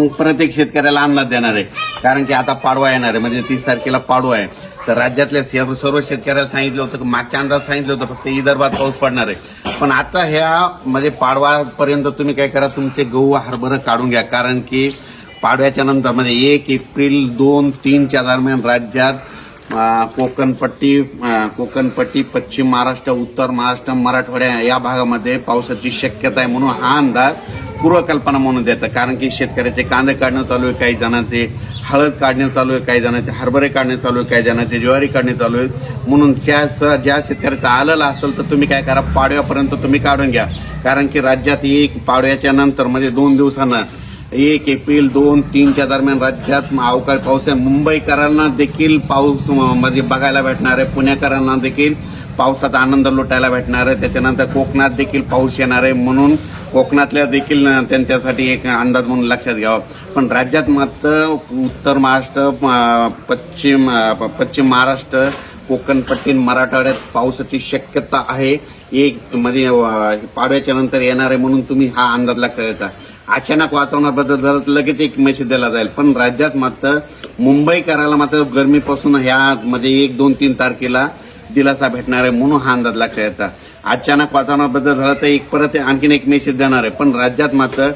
मग प्रत्येक शेतकऱ्याला अंदाज देणार आहे. कारण की आता पाडवा येणार आहे. म्हणजे तीस तारखेला पाडवा आहे. तर राज्यातल्या सर्व सर्व शेतकऱ्याला सांगितलं होतं की मागच्या अंदाज सांगितलं होतं. फक्त विदर्भात पाऊस पडणार आहे. पण आता ह्या म्हणजे पाडवापर्यंत तुम्ही काय करा तुमचे गहू हरभरं काढून घ्या. कारण की पाडव्याच्या नंतर म्हणजे एक एप्रिल दोन तीनच्या दरम्यान राज्यात कोकणपट्टी कोकणपट्टी पश्चिम महाराष्ट्र उत्तर महाराष्ट्र मराठवाड्या या भागामध्ये पावसाची शक्यता आहे. म्हणून हा अंदाज पूर्वकल्पना म्हणून देतात कारण की शेतकऱ्याचे कांदे काढणं चालू आहे काही जणांचे हळद काढणे चालू आहे काही जणांचे हरभरे काढणे चालू आहे काही जणांचे ज्वारी काढणे चालू आहे. म्हणून ज्या स- ज्या शेतकऱ्याचं आलेलं असेल तर तुम्ही काय करा पाडव्यापर्यंत तुम्ही काढून घ्या. कारण की राज्यात एक पाडव्याच्या नंतर म्हणजे दोन दिवसानं एक एप्रिल दोन तीनच्या दरम्यान राज्यात अवकाळी पाऊस आहे. मुंबईकरांना देखील पाऊस म्हणजे बघायला भेटणार आहे. पुणेकरांना देखील पावसाचा आनंद लुटायला भेटणार आहे. त्याच्यानंतर कोकणात देखील पाऊस येणार आहे. म्हणून कोकणातल्या देखील त्यांच्यासाठी एक अंदाज म्हणून लक्षात घ्यावा. पण राज्यात मात्र उत्तर महाराष्ट्र पश्चिम पश्चिम महाराष्ट्र कोकणपट्टी मराठवाड्यात पावसाची शक्यता आहे. एक म्हणजे पाडव्याच्या नंतर येणार आहे म्हणून तुम्ही हा अंदाज लक्षात येता अचानक वातावरणाबद्दल जर तर लगेच एक मेसेज दिला जाईल. पण राज्यात मात्र मुंबईकराला मात्र गरमीपासून ह्या म्हणजे एक दोन तीन तारखेला दिलासा भेटणार आहे म्हणून हा अंदाज लक्षात येतात अचानक वातावरणात बदल झाला तर एक परत आणखीन एक मेसेज देणार आहे. पण राज्यात मात्र